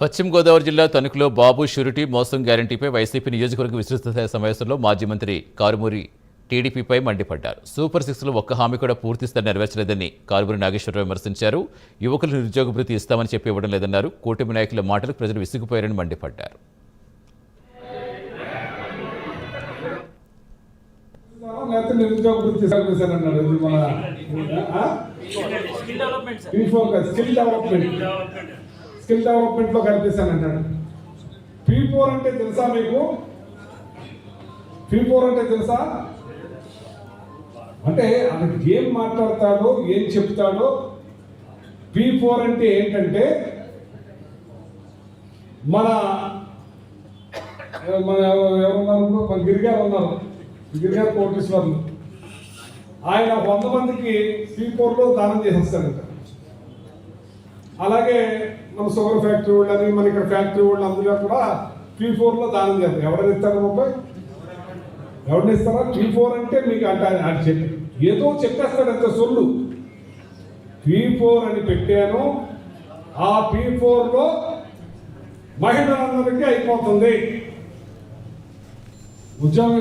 పశ్చిమ గోదావరి జిల్లా తణుకులో బాబు షూరిటీ మోసం గ్యారంటీపై వైసీపీ నియోజకవర్గ విస్తృత స్థాయి సమావేశంలో మాజీ మంత్రి కారుమూరి టీడీపీపై మండిపడ్డారు. సూపర్ సిక్స్లో ఒక్క హామీ కూడా పూర్తి స్థాయి నెరవేర్చలేదని కారుమూరి నాగేశ్వరరావు విమర్శించారు. యువకులు నిరుద్యోగ భృతి ఇస్తామని చెప్పి ఇవ్వడం లేదన్నారు. కూటమి నాయకుల మాటలకు ప్రజలు విసిగిపోయారని మండిపడ్డారు. లేకపోతే నిరుద్యోగ వృత్తి ఇది మన స్కిల్ డెవలప్మెంట్ స్కిల్ డెవలప్మెంట్లో అంటాడు పీ ఫోర్ అంటే తెలుసా మీకు? పీ ఫోర్ అంటే తెలుసా? అంటే అతను ఏం మాట్లాడతాడో ఏం చెప్తాడో పీ ఫోర్ అంటే ఏంటంటే మన మన ఎవరున్నారు మన గిరిగారు ఉన్నారు. గిరిగారు కోటేశ్వర్లు. ఆయన వంద మందికి శ్రీపూర్లో దానం చేసేస్తారంట అలాగే మన షుగర్ ఫ్యాక్టరీ వాళ్ళని మన ఇక్కడ ఫ్యాక్టరీ వాళ్ళు అందరూ కూడా పీ ఫోర్లో దానం చేస్తారు. ఎవరైనా ఇస్తారు ముప్పై ఎవరిని ఇస్తారా? టీ ఫోర్ అంటే మీకు అంటే అది చెప్పి ఏదో చెప్పేస్తాడు అంత సొల్లు. పీ ఫోర్ అని పెట్టాను. ఆ పీ ఫోర్లో మహిళలందరికీ అయిపోతుంది. ఉద్యోగం